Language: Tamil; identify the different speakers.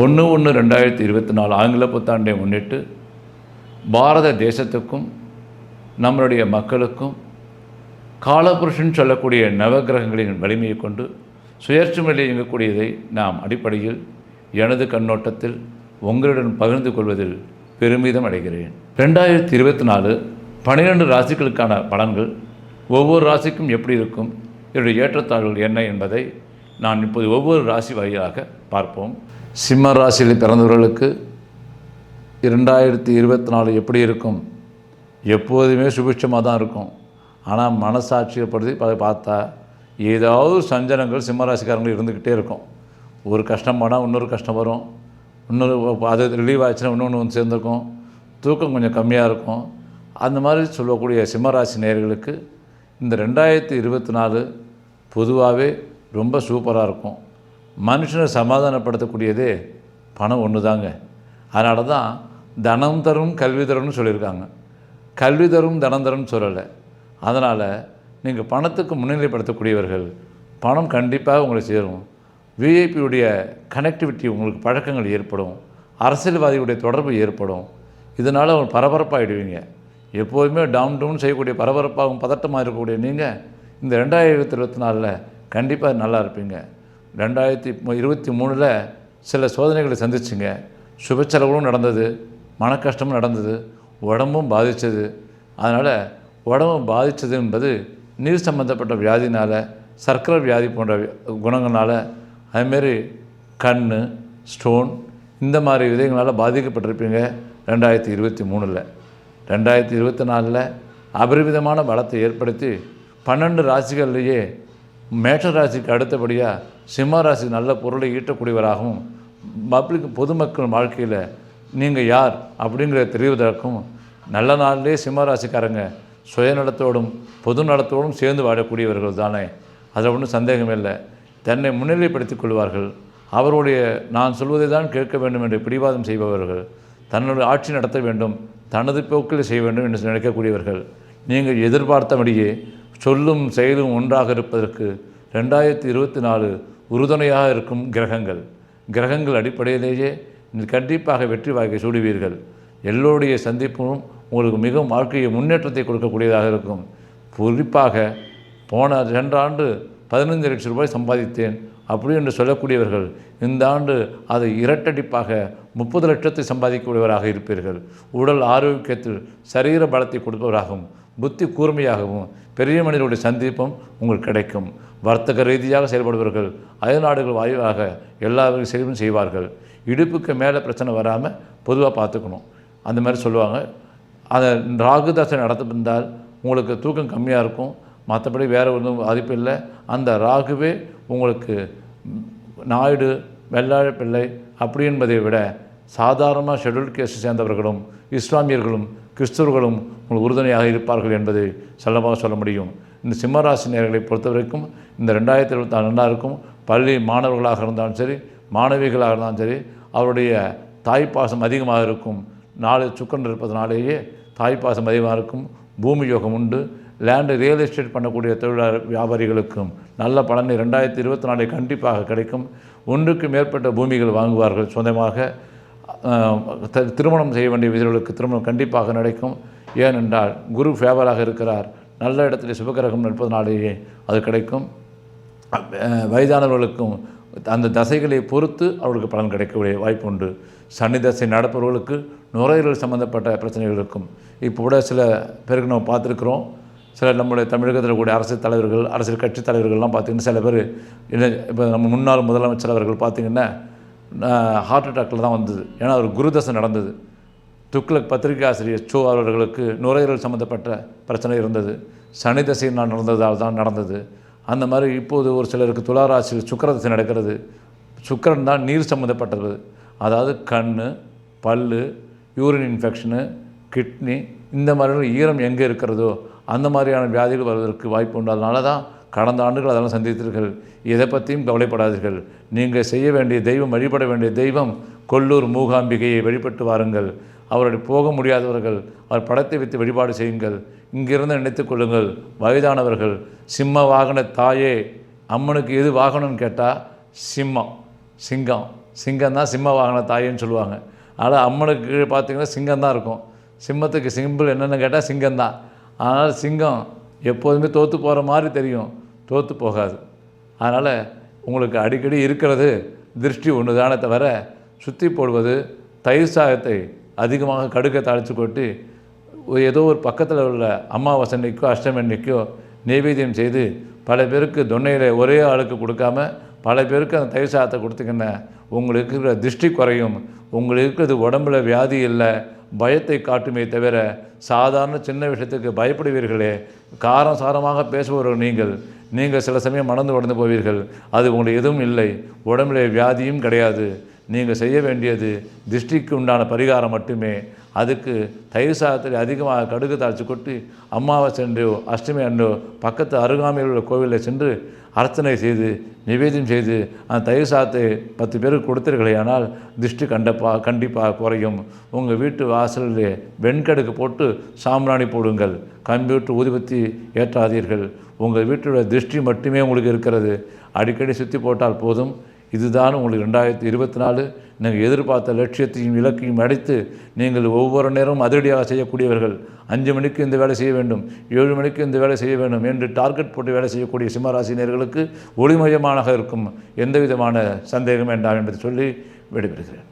Speaker 1: ஒன்று ஒன்று ரெண்டாயிரத்தி இருபத்தி நாலு ஆங்கில புத்தாண்டை முன்னிட்டு பாரத தேசத்துக்கும் நம்மளுடைய மக்களுக்கும் காலபுருஷன் சொல்லக்கூடிய நவகிரகங்களின் வலிமையை கொண்டு சுயேட்சையில் இயங்கக்கூடியதை நாம் அடிப்படையில் எனது கண்ணோட்டத்தில் உங்களுடன் பகிர்ந்து கொள்வதில் பெருமிதம் அடைகிறேன். ரெண்டாயிரத்தி இருபத்தி நாலு பன்னிரெண்டு ராசிகளுக்கான பலன்கள் ஒவ்வொரு ராசிக்கும் எப்படி இருக்கும்? இதனுடைய ஏற்றத்தாழ்வுகள் என்ன என்பதை நான் இப்போது ஒவ்வொரு ராசி வகையாக பார்ப்போம். சிம்ம ராசியில் பிறந்தவர்களுக்கு இரண்டாயிரத்தி இருபத்தி நாலு எப்படி இருக்கும்? எப்போதுமே சுபிட்சமாக தான் இருக்கும். ஆனால் மனசாட்சியப்படுத்தி பார்த்தா ஏதாவது சஞ்சனங்கள் சிம்மராசிக்காரங்கள் இருந்துக்கிட்டே இருக்கும். ஒரு கஷ்டம் போனால் இன்னொரு கஷ்டம் வரும். இன்னொரு அது ரிலீவ் ஆச்சுன்னா இன்னொன்று வந்து சேர்ந்துருக்கும். தூக்கம் கொஞ்சம் கம்மியாக இருக்கும். அந்த மாதிரி சொல்லக்கூடிய சிம்மராசி நேயர்களுக்கு இந்த ரெண்டாயிரத்தி இருபத்தி நாலு பொதுவாகவே ரொம்ப சூப்பராக இருக்கும். மனுஷனை சமாதானப்படுத்தக்கூடியதே பணம் ஒன்று தாங்க அதனால தான் தனம் தரும் கல்வி தரும்னு சொல்லியிருக்காங்க. கல்வி தரும் தனம் தரும்னு சொல்லலை. அதனால் நீங்கள் பணத்துக்கு முன்னிலைப்படுத்தக்கூடியவர்கள் பணம் கண்டிப்பாக உங்களை சேரும். விஐபியுடைய கனெக்டிவிட்டி உங்களுக்கு பழக்கங்கள் ஏற்படும். அரசியல்வாதியுடைய தொடர்பு ஏற்படும். இதனால் அவங்க பரபரப்பாகிடுவீங்க எப்போதுமே டவுன் டவுன் செய்யக்கூடிய பரபரப்பாகவும் பதட்டமாக இருக்கக்கூடிய நீங்கள் இந்த ரெண்டாயிரத்தி இருபத்தி நாலில் கண்டிப்பாக நல்லா இருப்பீங்க. ரெண்டாயிரத்தி இருபத்தி மூணில் சில சோதனைகளை சந்திச்சிங்க. சுப செலவுகளும் நடந்தது மன கஷ்டமும் நடந்தது உடம்பும் பாதித்தது அதனால் உடம்பு பாதித்தது என்பது நீர் சம்பந்தப்பட்ட வியாதினால் சர்க்கரை வியாதி போன்ற குணங்களால் அதுமாரி கண் ஸ்டோன் இந்த மாதிரி விதைகளால் பாதிக்கப்பட்டிருப்பீங்க ரெண்டாயிரத்தி இருபத்தி மூணில். ரெண்டாயிரத்தி இருபத்தி நாலில் அபரிவிதமான பலத்தை ஏற்படுத்தி பன்னெண்டு ராசிகள்லேயே மேஷராசிக்கு அடுத்தபடியாக சிம்மராசி நல்ல பொருளை ஈட்டக்கூடியவராகவும் பப்ளிக் பொதுமக்கள் வாழ்க்கையில் நீங்கள் யார் அப்படிங்கிறத தெரிவதற்கும் நல்ல நாள்லேயே சிம்மராசிக்காரங்க சுயநலத்தோடும் பொது நலத்தோடும் சேர்ந்து வாழக்கூடியவர்கள் தானே. அதில் ஒன்றும் சந்தேகம் இல்லை. தன்னை முன்னிலைப்படுத்திக் கொள்வார்கள். அவருடைய நான் சொல்வதை தான் கேட்க வேண்டும் என்று பிடிவாதம் செய்பவர்கள் தன்னுடைய ஆட்சி நடத்த வேண்டும் தனது போக்கில் செய்ய வேண்டும் என்று நினைக்கக்கூடியவர்கள். நீங்கள் எதிர்பார்த்தபடியே சொல்லும் செயலும் ஒன்றாக இருப்பதற்கு ரெண்டாயிரத்தி இருபத்தி நாலு உறுதுணையாக இருக்கும் கிரகங்கள். கிரகங்கள் அடிப்படையிலேயே கண்டிப்பாக வெற்றி வாய்க்கை சூடுவீர்கள். எல்லோருடைய சந்திப்பும் உங்களுக்கு மிகவும் வாழ்க்கையை முன்னேற்றத்தை கொடுக்கக்கூடியதாக இருக்கும். குறிப்பாக போன சென்ற ஆண்டு பதினைந்து லட்சம் ரூபாய் சம்பாதித்தேன் அப்படி என்று சொல்லக்கூடியவர்கள் இந்த ஆண்டு அதை இரட்டடிப்பாக முப்பது லட்சத்தை சம்பாதிக்கக்கூடியவராக இருப்பீர்கள். உடல் ஆரோக்கியத்தில் சரீர பலத்தை கொடுப்பவராகும். புத்தி கூர்மையாகவும் பெரிய மனிதர்களுடைய சந்திப்பும் உங்களுக்கு கிடைக்கும். வர்த்தக ரீதியாக செயல்படுபவர்கள் அயல்நாடுகள் வாயிலாக எல்லா செயலும் செய்வார்கள். இடுப்புக்கு மேலே பிரச்சனை வராமல் பொதுவாக பார்த்துக்கணும். அந்த மாதிரி சொல்லுவாங்க. அதை ராகுதாசை நடத்திருந்தால் உங்களுக்கு தூக்கம் கம்மியாக இருக்கும். மற்றபடி வேறு ஒன்றும் பாதிப்பு இல்லை. அந்த ராகுவே உங்களுக்கு நாயுடு வெள்ளாழ பிள்ளை அப்படி என்பதை விட சாதாரணமாக ஷெட்யூல் கேஸ் சேர்ந்தவர்களும் இஸ்லாமியர்களும் கிறிஸ்தவர்களும் உங்களுக்கு உறுதுணையாக இருப்பார்கள் என்பதை சொல்லமாக சொல்ல முடியும். இந்த சிம்மராசி நேர்களை பொறுத்தவரைக்கும் இந்த ரெண்டாயிரத்தி இருபத்தி நாலு ரெண்டாயிருக்கும் பள்ளி மாணவர்களாக இருந்தாலும் சரி மாணவிகளாக இருந்தாலும் சரி அவருடைய தாய்ப்பாசம் அதிகமாக இருக்கும். நாலு சுக்கன் இருப்பதனாலேயே தாய்ப்பாசம் அதிகமாக இருக்கும். பூமி யோகம் உண்டு. லேண்டு ரியல் எஸ்டேட் பண்ணக்கூடிய தொழிலாளர் வியாபாரிகளுக்கும் நல்ல பலனை ரெண்டாயிரத்தி இருபத்தி நாலு கண்டிப்பாக கிடைக்கும். ஒன்றுக்கு மேற்பட்ட பூமிகள் வாங்குவார்கள். சொந்தமாக திருமணம் செய்ய வேண்டிய வீரர்களுக்கு திருமணம் கண்டிப்பாக நடக்கும். ஏனென்றால் குரு ஃபேவராக இருக்கிறார். நல்ல இடத்துல சுபகிரகம் நிற்பதனாலேயே அது கிடைக்கும். வயதானவர்களுக்கும் அந்த தசைகளை பொறுத்து அவர்களுக்கு பலன் கிடைக்கக்கூடிய வாய்ப்பு உண்டு. சனி தசை நடப்பவர்களுக்கு நுரையீரல் சம்பந்தப்பட்ட பிரச்சனைகள் இருக்கும். இப்போ கூட சில பேருக்கு நம்ம பார்த்துருக்குறோம். சில நம்முடைய தமிழகத்தில் கூடிய அரசியல் தலைவர்கள் அரசியல் கட்சி தலைவர்கள்லாம் பார்த்திங்கன்னா சில பேர் என்ன இப்போ நம்ம முன்னாள் முதலமைச்சர் அவர்கள் பார்த்திங்கன்னா ஹார்ட் அட்டாக்கில் தான் வந்தது. ஏன்னா ஒரு குருதசை நடந்தது. துக்ளக் பத்திரிகை ஆசிரியர் சோ அவர்களுக்கு நுரையீரல் சம்மந்தப்பட்ட பிரச்சனை இருந்தது. சனி நான் நடந்ததால் தான் நடந்தது. அந்த மாதிரி இப்போது ஒரு சிலருக்கு துளாராசியில் சுக்கரதசை நடக்கிறது. சுக்கரன் தான் நீர் சம்மந்தப்பட்டது அதாவது கண் பல் யூரின் இன்ஃபெக்ஷனு கிட்னி இந்த மாதிரி ஈரம் எங்கே இருக்கிறதோ அந்த மாதிரியான வியாதிகள் வருவதற்கு வாய்ப்பு உண்டு. அதனால தான் கடந்த ஆண்டுகள் அதெல்லாம் சந்தித்தீர்கள். எதை பற்றியும் கவலைப்படாதீர்கள். நீங்கள் செய்ய வேண்டிய தெய்வம் வழிபட வேண்டிய தெய்வம் கொல்லூர் மூகாம்பிகையை வழிபட்டு வாருங்கள். அவருடைய போக முடியாதவர்கள் அவர் படத்தை வைத்து வழிபாடு செய்யுங்கள். இங்கிருந்து நினைத்து கொள்ளுங்கள் வயதானவர்கள் சிம்ம வாகன தாயே அம்மனுக்கு எது வாகனம்னு கேட்டால் சிம்மம் சிங்கம். சிங்கம் தான் சிம்ம வாகன தாயேன்னு சொல்லுவாங்க. அதனால் அம்மனுக்கு கீழே பார்த்தீங்கன்னா சிங்கம் தான் இருக்கும். சிம்மத்துக்கு சிம்பிள் என்னென்னு கேட்டால் சிங்கம் தான். அதனால் சிங்கம் எப்போதுமே தோற்று போகிற மாதிரி தெரியும். தோற்று போகாது. அதனால் உங்களுக்கு அடிக்கடி இருக்கிறது திருஷ்டி ஒன்று தானே தவிர சுற்றி போடுவது தயிர் சாகத்தை அதிகமாக கடுக்க தாளித்து கொட்டி ஏதோ ஒரு பக்கத்தில் உள்ள அமாவாசை அன்னைக்கோ அஷ்டமி அன்னைக்கோ நெய்வேத்தியம் செய்து பல பேருக்கு தொன்னையில் ஒரே ஆளுக்கு கொடுக்காம பல பேருக்கு அந்த தயிர் சாதத்தை கொடுத்தீங்கன்னா உங்களுக்கு இருக்கிற திருஷ்டி குறையும். உங்களுக்கு இருக்கிறது உடம்புல வியாதி இல்லை பயத்தை காட்டுமே தவிர சாதாரண சின்ன விஷயத்துக்கு பயப்படுவீர்களே. காரம் சாரமாக பேசுபவர்கள் நீங்கள். நீங்கள் சில சமயம் மணந்து உடந்து போவீர்கள். அது உங்களுக்கு எதுவும் இல்லை. உடம்புல வியாதியும் கிடையாது. நீங்கள் செய்ய வேண்டியது திருஷ்டிக்கு உண்டான பரிகாரம் மட்டுமே. அதுக்கு தயிர் சாதத்தில் அதிகமாக கடுகு தாழ்ச்சி கொட்டி அம்மாவை அன்றோ அஷ்டமி அன்றோ பக்கத்து அருகாமையில் உள்ள கோவிலில் சென்று அர்ச்சனை செய்து நிவேதியம் செய்து அந்த தயிர் சாதத்தை பத்து பேருக்கு கொடுத்தீர்களே ஆனால் திருஷ்டி கண்டப்பா கண்டிப்பாக குறையும். உங்கள் வீட்டு வாசலில் வெண்கடுக்கு போட்டு சாம்பிராணி போடுங்கள். கம்ப்யூட்டர் ஊதிபத்தி ஏற்றாதீர்கள். உங்கள் வீட்டோட திருஷ்டி மட்டுமே உங்களுக்கு இருக்கிறது. அடிக்கடி சுற்றி போட்டால் போதும். இதுதான் உங்களுக்கு ரெண்டாயிரத்தி இருபத்தி நாலு. நீங்கள் எதிர்பார்த்த லட்சியத்தையும் இலக்கையும் அடைத்து நீங்கள் ஒவ்வொரு நேரமும் அதிரடியாக செய்யக்கூடியவர்கள். அஞ்சு மணிக்கு இந்த வேலை செய்ய வேண்டும் ஏழு மணிக்கு இந்த வேலை செய்ய வேண்டும் என்று டார்கெட் போட்டு வேலை செய்யக்கூடிய சிம்மராசினியர்களுக்கு ஒளிமயமானதாக இருக்கும். எந்த விதமான சந்தேகம் வேண்டாம் என்பதை சொல்லி விடைபெறுகிறேன்.